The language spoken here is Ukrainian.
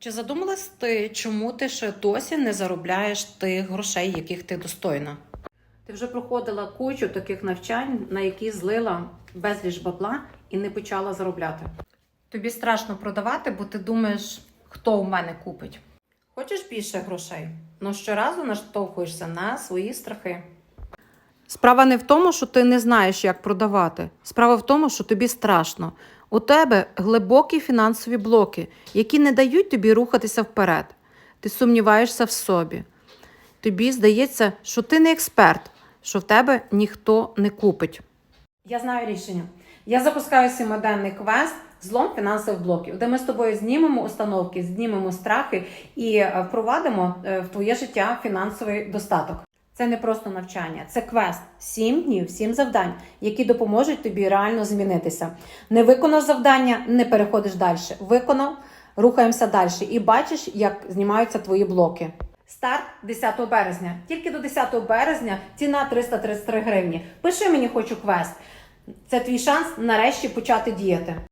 Чи задумалась ти, чому ти ще досі не заробляєш тих грошей, яких ти достойна? Ти вже проходила кучу таких навчань, на які злила безліч бабла і не почала заробляти. Тобі страшно продавати, бо ти думаєш, хто у мене купить. Хочеш більше грошей, але щоразу наштовхуєшся на свої страхи. Справа не в тому, що ти не знаєш, як продавати. Справа в тому, що тобі страшно. У тебе глибокі фінансові блоки, які не дають тобі рухатися вперед. Ти сумніваєшся в собі. Тобі здається, що ти не експерт, що в тебе ніхто не купить. Я знаю рішення. Я запускаю сімоденний квест злом фінансових блоків, де ми з тобою знімемо установки, знімемо страхи і е, впровадимо е, в твоє життя фінансовий достаток. Це не просто навчання, це квест. Сім днів, сім завдань, які допоможуть тобі реально змінитися. Не виконав завдання, не переходиш далі. Виконав, рухаємося далі. І бачиш, як знімаються твої блоки. Старт 10 березня. Тільки до 10 березня ціна 333 гривні. Пиши мені хочу квест. Це твій шанс нарешті почати діяти.